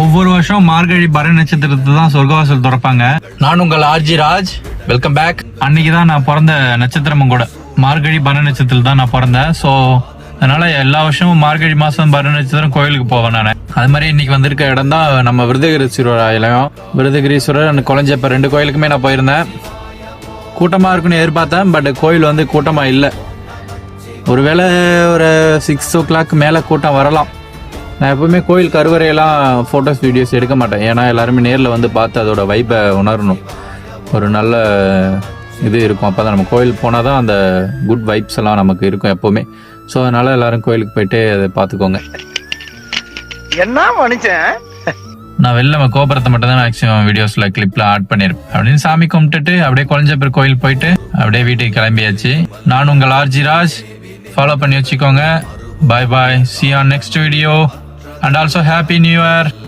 ஒவ்வொரு வருஷம் மார்கழி பர நட்சத்திரத்தை தான் சொர்க்கவாசல் திறப்பாங்க. நான் உங்கள் ஆர்ஜி ராஜ். வெல்கம் பேக் அன்னைக்கு தான் நான் பிறந்த நட்சத்திரமும் கூட. மார்கழி பர நட்சத்திரத்தில் தான் நான் பிறந்தேன். ஸோ அதனால எல்லா வருஷமும் மார்கழி மாசம் பர நட்சத்திரம் கோயிலுக்கு போவேன் நான். அது மாதிரி இன்னைக்கு வந்திருக்க இடம் தான் நம்ம விருதகிரீஸ்வரர் ஆலயம். விருதகிரீஸ்வரர் and கொளஞ்சப்ப ரெண்டு கோயிலுக்குமே நான் போயிருந்தேன். கூட்டமாக இருக்குன்னு எதிர்பார்த்தேன் பட் கோயில் வந்து கூட்டமாக இல்லை. ஒருவேளை ஒரு சிக்ஸ் ஓ கிளாக் மேலே கூட்டம் வரலாம். நான் எப்பவுமே கோயில் கருவறையெல்லாம் ஃபோட்டோஸ் வீடியோஸ் எடுக்க மாட்டேன். ஏன்னா எல்லாருமே நேரில் வந்து பார்த்து அதோட வைப்பை உணரணும். ஒரு நல்ல இது இருக்கும். அப்போ தான் நம்ம கோயில் போனால் தான் அந்த குட் வைப்ஸ் எல்லாம் நமக்கு இருக்கும் எப்போவுமே. ஸோ அதனால் எல்லாரும் கோயிலுக்கு போயிட்டு அதை பார்த்துக்கோங்க. என்ன மனுஷன்? நான் வெளில கோபுரத்தை மட்டும் தான் மேக்ஸிமம் வீடியோஸில் கிளிப்பில் ஆட் பண்ணியிருப்பேன் அப்படின்னு சாமி கும்பிட்டுட்டு அப்படியே குழஞ்சப்பர் கோயில் போயிட்டு அப்படியே வீட்டுக்கு கிளம்பியாச்சு. நான் உங்கள் ஆர்ஜி ராஜ். ஃபாலோ பண்ணி வச்சுக்கோங்க. Bye bye see on next video and also happy new year.